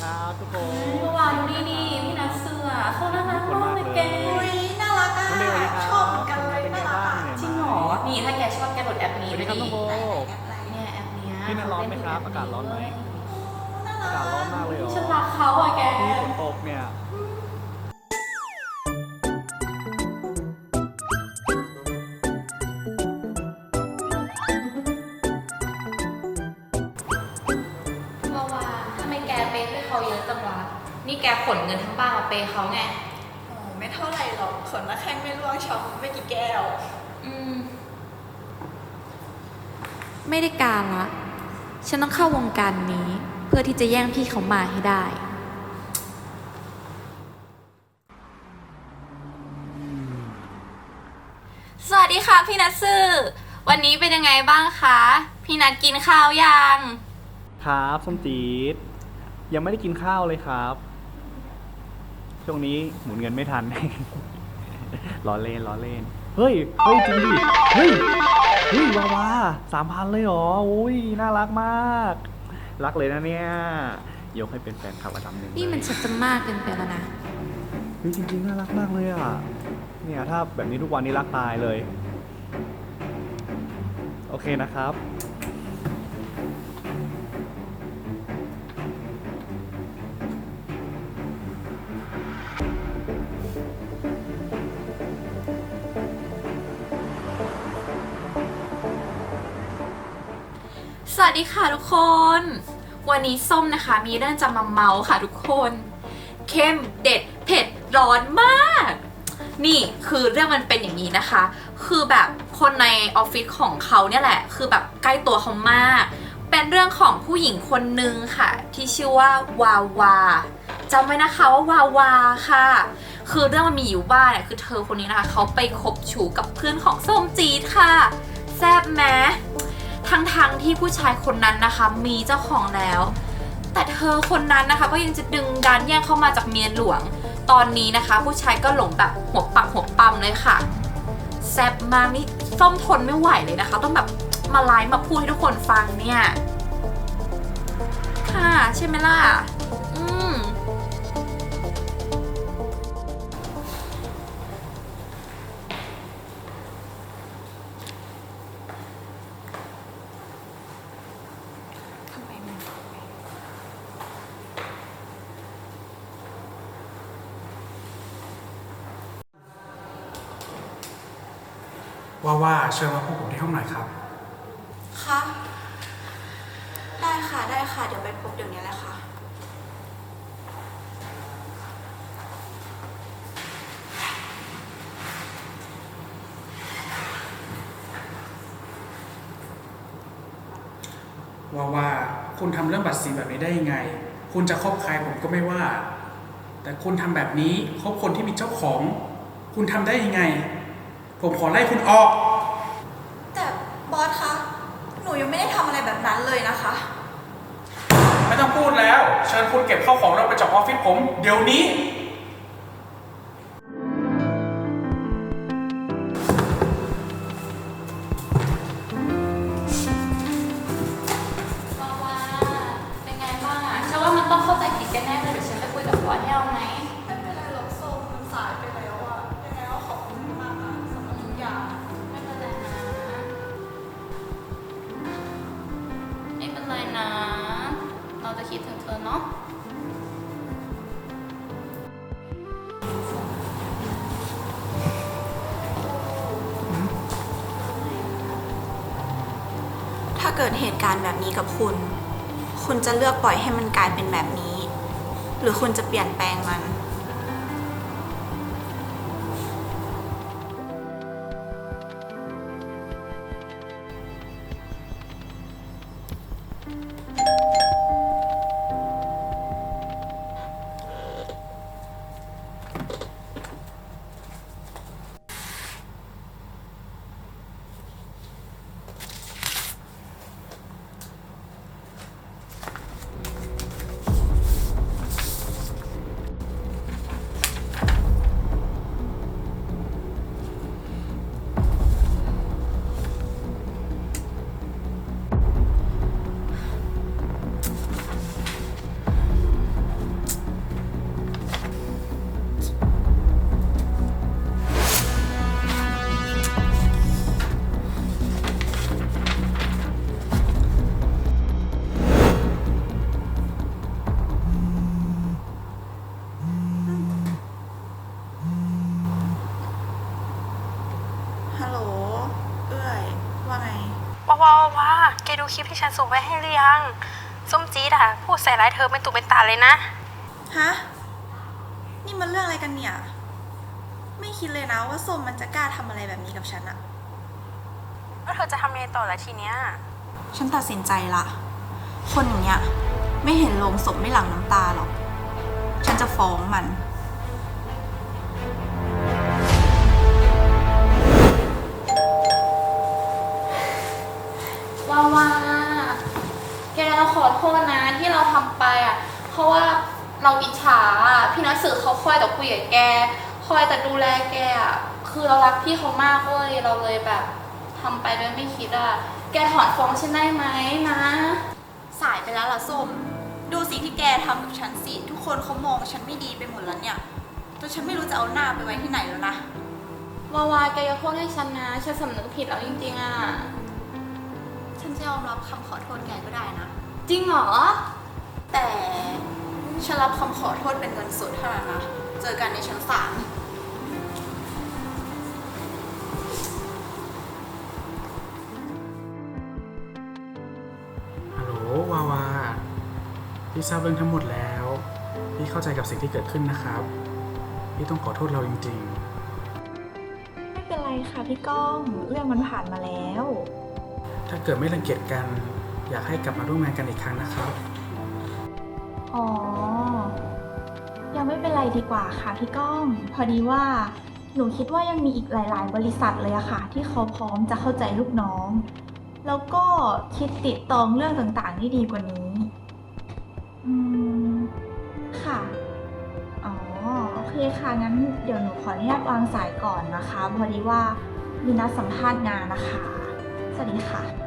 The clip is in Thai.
ครับทุกคนเมื่อวานดูนี่นี่พี่นัทเสือเขาน่ารักมากเลยแกอุ้ยน่ารักอะคุณเดวดีครับชอบเหมือนกันเลยเป็นไงน่ารักบ้างอะเหนื่อยจริงเหรอนี่ถ้าแกชอบแกโหลดแอปนี้สวัสไปดีครับดิน้องโบเนี่ยแอปเนี้ยพี่นัทร้อนไหมครับอากาศร้อนไหม จังวะนี่แกขนเงินทั้งบ้านมาเปย์เขาไงโอ้ไม่เท่าไหร่หรอกขนนักแข้งไม่ร่วงช็อปไม่กี่แก้ว อืม ไม่ได้การละ ฉันต้องเข้าวงการนี้ เพื่อที่จะแย่งพี่เขามาให้ได้ สวัสดีค่ะพี่นัทซื่อวันนี้เป็นยังไงบ้างคะ พี่นัทกินข้าวยัง ครับส้มจี๊ด ยังไม่ได้กินข้าวเลยครับ ช่วงนี้หมุนเงินไม่ทัน ล้อเล่นล้อเล่น เฮ้ย เฮ้ยจริงดิ เฮ้ย เฮ้ยวาวาสามพันเลยเหรอ อุ้ยน่ารักมาก รักเลยนะเนี่ย ยกให้เป็นแฟนคลับอันดับหนึ่งนี่มันเลยชักจะมากเกินไปแล้วนะ เฮ้ยจริงๆน่ารักมากเลยอะ เนี่ยถ้าแบบนี้ทุกวันนี้รักตายเลย โอเคนะครับ สวัสดีค่ะทุกคน วันนี้ส้มนะคะมีเรื่องจะมาเมาค่ะทุกคน เข้มเด็ดเผ็ดร้อนมาก นี่คือเรื่องมันเป็นอย่างนี้นะคะ คือแบบคนในออฟฟิศของเขาเนี่ยแหละ คือแบบใกล้ตัวเขามาก เป็นเรื่องของผู้หญิงคนนึงค่ะ ที่ชื่อว่าวาวาจำไว้นะคะว่าวาวาค่ะ คือเรื่องมันมีอยู่ว่าเนี่ยคือเธอคนนี้นะคะเขาไปคบชูกับเพื่อนของส้มจีดค่ะ แซบแม้ ทั้งๆที่ผู้ชายคนนั้นนะคะมีเจ้าของแล้ว แต่เธอคนนั้นนะคะก็ยังจะดึงดันแย่งเข้ามาจากเมียหลวง ตอนนี้นะคะ ผู้ชายก็หลงแบบหัวปักหัวปั๊มเลยค่ะแซบมากนี่ส้มทนไม่ไหวเลยนะคะ ต้องแบบมาไลฟ์มาพูดให้ทุกคนฟังเนี่ย ค่ะใช่ไหมล่ะ อืม ว่าว่าเชิญมาพบผมที่ห้องหน่อยครับ คะได้ค่ะได้ค่ะ เดี๋ยวไปพบเดี๋ยวนี้แหละค่ะ ว่าว่าคุณทำเรื่องบัตรสีแบบนี้ได้ยังไง คุณจะคบใครผมก็ไม่ว่า แต่คุณทำแบบนี้คบคนที่มีเจ้าของ คุณทำได้ยังไง ผมขอไล่คุณออก แต่บอสคะ หนูยังไม่ได้ทำอะไรแบบนั้นเลยนะคะ ไม่ต้องพูดแล้ว เชิญคุณเก็บข้าวของเราไปจากออฟฟิศผม เดี๋ยวนี้ คิดถึงเธอเนาะถ้าเกิดเหตุการณ์แบบนี้กับคุณ คุณจะเลือกปล่อยให้มันกลายเป็นแบบนี้ หรือคุณจะเปลี่ยนแปลงมัน คลิปที่ฉันส่งไปให้หรือยัง ส้มจี๊ดอะพูดใส่ร้ายเธอเป็นตุเป็นตาเลยนะ ฮะ นี่มันเรื่องอะไรกันเนี่ย ไม่คิดเลยนะว่าส้มมันจะกล้าทำอะไรแบบนี้กับฉันอะแล้วเธอจะทำยังไงต่อละทีเนี้ย ฉันตัดสินใจละ คนอย่างเนี้ยไม่เห็นโลงศพไม่หลั่งน้ำตาหรอก ฉันจะฟ้องมัน ขอโทษนะที่เราทำไปอะ เพราะว่าเราอิจฉาอะพี่นักสือเขาคอยแต่คุยกับแก คอยแต่ดูแลแกอะคือเรารักพี่เขามากเว้ยเราเลยแบบทำไปโดยไม่คิดอะ แกถอนฟ้องฉันได้ไหมนะ สายไปแล้วล่ะส้ม ดูสิ่งที่แกทำกับฉันสิ ทุกคนเขามองฉันไม่ดีไปหมดแล้วเนี่ยจนฉันไม่รู้จะเอาหน้าไปไว้ที่ไหนแล้วนะ วาวาแกยกโทษให้ฉันนะฉันสำนึกผิดแล้วจริงๆอะ ฉันจะยอมรับคำขอโทษแกก็ได้นะ จริงเหรอ แต่ฉันรับคำขอโทษเป็นเงินสดเท่านั้นนะ เจอกันในชั้นศาล ฮัลโหลวาวาพี่ทราบเรื่องทั้งหมดแล้ว พี่เข้าใจกับสิ่งที่เกิดขึ้นนะครับ พี่ต้องขอโทษเราจริงไม่เป็นไรค่ะพี่ก้อง เรื่องมันผ่านมาแล้ว ๆ ถ้าเกิดไม่รังเกียจกัน อยากให้กลับมาร่วมงานกันอีกครั้งนะครับ อ๋อ ยังไม่เป็นไรดีกว่าค่ะพี่ก้อง พอดีว่าหนูคิดว่ายังมีอีกหลาย ๆ บริษัทเลยอะค่ะ ที่เขาพร้อมจะเข้าใจลูกน้อง แล้วก็คิดติดตองเรื่องต่างๆได้ดีกว่านี้ อืม ค่ะ อ๋อ โอเคค่ะ งั้นเดี๋ยวหนูขออนุญาตวางสายก่อนนะคะ พอดีว่ามีนัดสัมภาษณ์งานนะคะ สวัสดีค่ะ